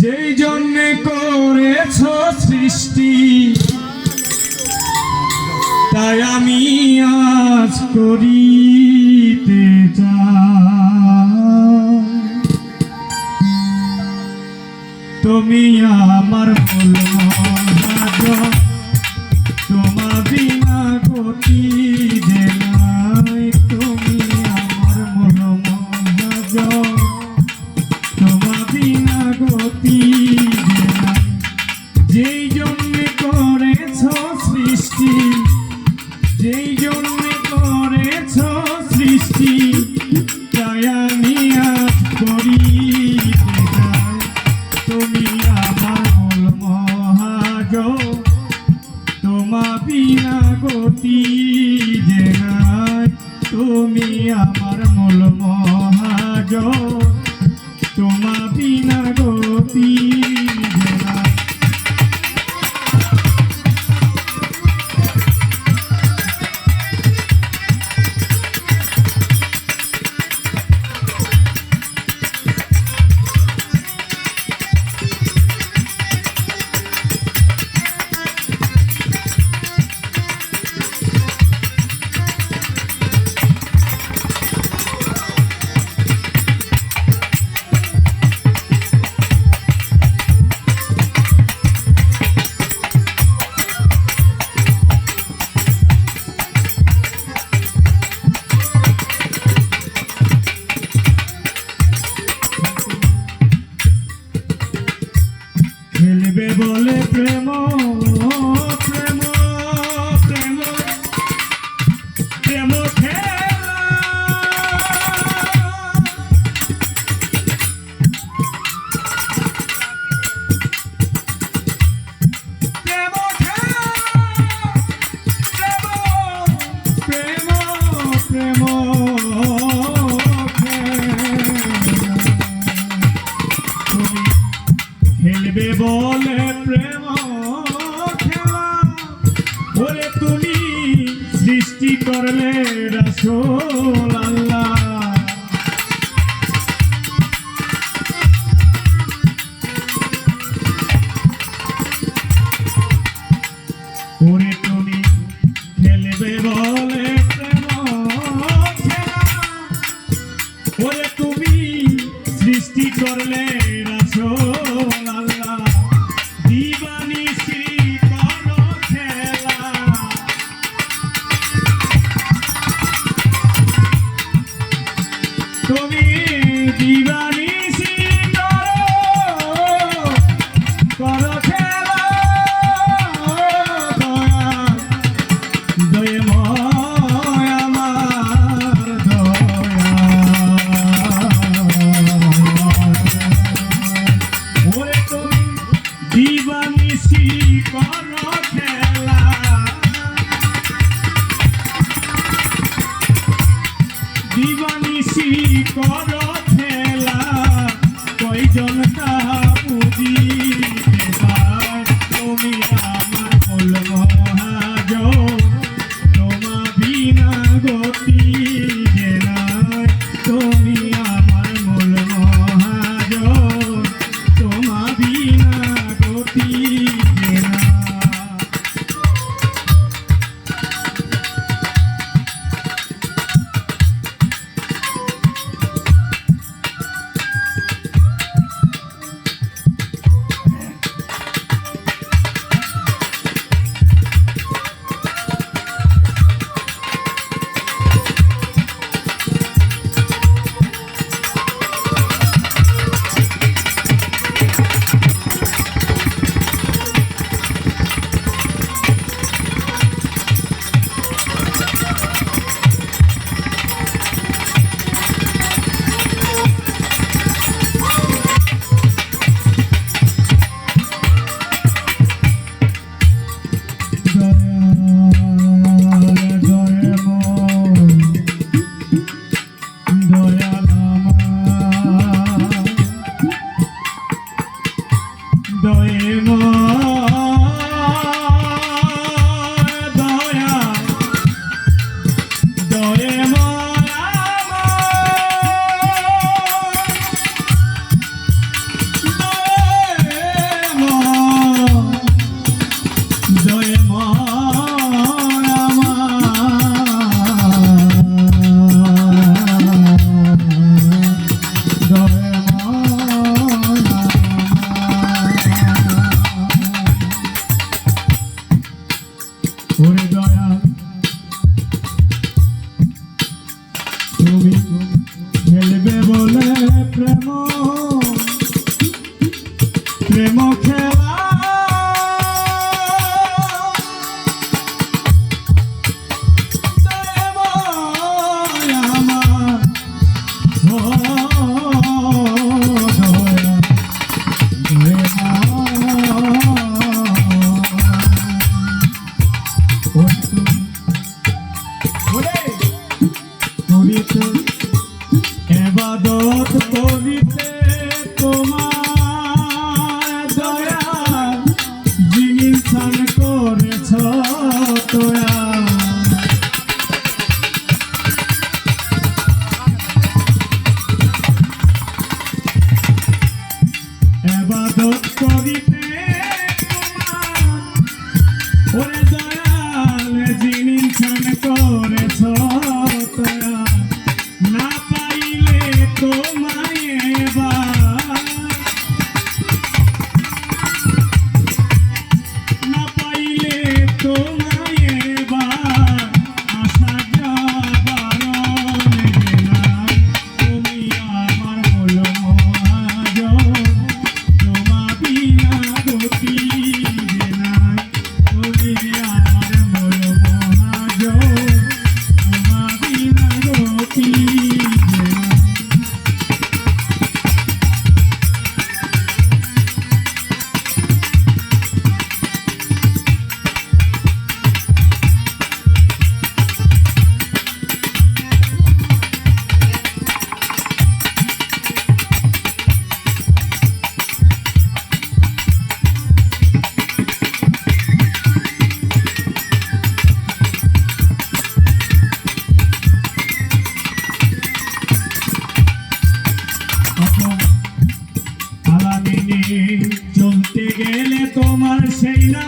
যেই জন্যে করেছ সৃষ্টি তাই আমি আজ করিতে তুমি আমার ফুল শান্তি যে তুমি আমার হইবে বলে প্রেম। কে বলে তুমি সৃষ্টি করলে রাসোল খুশি করো? Oh. আলামিনী চলতে গেলে তোমার সেই না